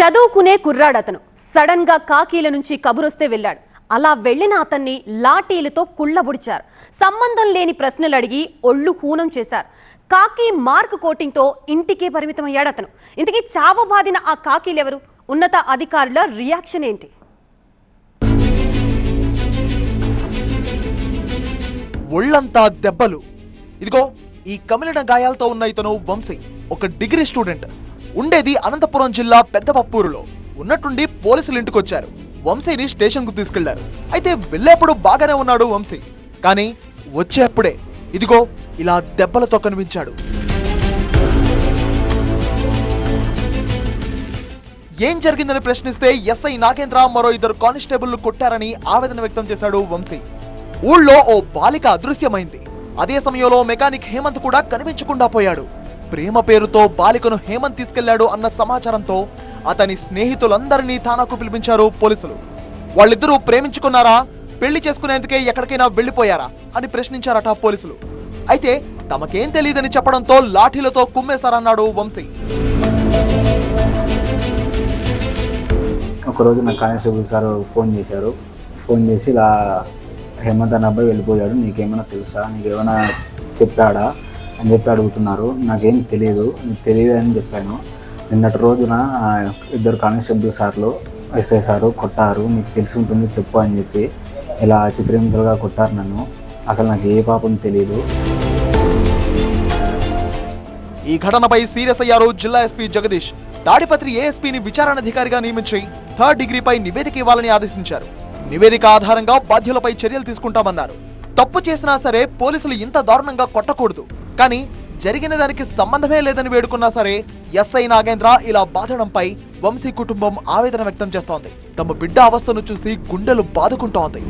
చదువుకునే కుర్రాడతను. సడన్గా కాకీల నుంచి కబురొస్తే వెళ్ళాడు. అలా వెళ్ళిన అతన్ని లాఠీలతో కుళ్ళబుడిచారు. సంబంధం లేని ప్రశ్నలు అడిగి ఒళ్ళు హూనం చేశారు. కాకి మార్క్ కోటింగ్తో ఇంటికే పరిమితమయ్యాడు అతను ఇంతకీ చావబాదిన ఆ కాకీలెవరు? ఉన్నత అధికారుల రియాక్షన్ ఏంటి? ఒళ్ళంతా దెబ్బలు. ఇదిగో ఈ కమిలిన గాయాలతో ఉన్న ఇతను వంశీ ఒక డిగ్రీ స్టూడెంట్. ఉండేది అనంతపురం జిల్లా పెద్దపప్పూరులో. ఉన్నట్టుండి పోలీసులు ఇంటికొచ్చారు. వంశీని స్టేషన్కు తీసుకెళ్ళారు. అయితే వెళ్ళేప్పుడు బాగానే ఉన్నాడు వంశీ. కానీ వచ్చేప్పుడే ఇదిగో ఇలా దెబ్బలతో కనిపించాడు ఏం జరిగిందని ప్రశ్నిస్తే ఎస్ఐ నాగేంద్ర మరో ఇద్దరు కానిస్టేబుల్ కొట్టారని ఆవేదన వ్యక్తం చేశాడు వంశీ. ఊళ్ళో ఓ బాలిక అదృశ్యమైంది. అదే సమయంలో మెకానిక్ హేమంత్ కూడా కనిపించకుండా పోయాడు. ప్రేమ పేరుతో బాలికను హేమంత్ తీసుకెళ్ళాడు అన్న సమాచారంతో అతని స్నేహితులందరినీ తానాకు పిలిపించారు పోలీసులు. వాళ్ళిద్దరూ ప్రేమించుకున్నారా? పెళ్ళి చేసుకునేందుకే ఎక్కడికైనా వెళ్ళిపోయారా అని ప్రశ్నించారట పోలీసులు. అయితే తమకేం తెలియదని చెప్పడంతో లాఠీలతో కుమ్మేశారన్నాడు వంశీ. ఒకరోజు నా కానిస్టేబుల్ సార్ ఫోన్ చేశారు. ఫోన్ చేసి ఇలా హేమంత్ అన్న అబ్బాయి వెళ్ళిపోయాడు. నీకేమైనా తెలుసా? నీకేమైనా చెప్పాడా? అని చెప్పి అడుగుతున్నారు. నాకేం తెలియదు నీకు తెలియదు అని చెప్పాను. నిన్నటి రోజున ఇద్దరు కానిస్టేబుల్ సార్లు ఎస్ఐ సారు కొట్టారు నీకు తెలిసి ఉంటుంది చెప్పు అని చెప్పి ఇలా చిత్రహింసలుగా కొట్టారు నన్ను. అసలు నాకు ఏ పాపం తెలియదు ఈ ఘటనపై సీరియస్ అయ్యారు జిల్లా ఎస్పీ జగదీష్. తాడిపత్రి ఏఎస్పీని విచారణాధికారిగా నియమించి థర్డ్ డిగ్రీపై నివేదిక ఇవ్వాలని ఆదేశించారు. నివేదిక ఆధారంగా బాధ్యులపై చర్యలు తీసుకుంటామన్నారు. తప్పు చేసినా సరే పోలీసులు ఇంత దారుణంగా కొట్టకూడదు. కానీ జరిగిన దానికి సంబంధమే లేదని వేడుకున్నా సరే ఎస్ఐ నాగేంద్ర ఇలా బాధడంపై వంశీ కుటుంబం ఆవేదన వ్యక్తం చేస్తోంది. తమ బిడ్డ అవస్థను చూసి గుండెలు బాదుకుంటోంది.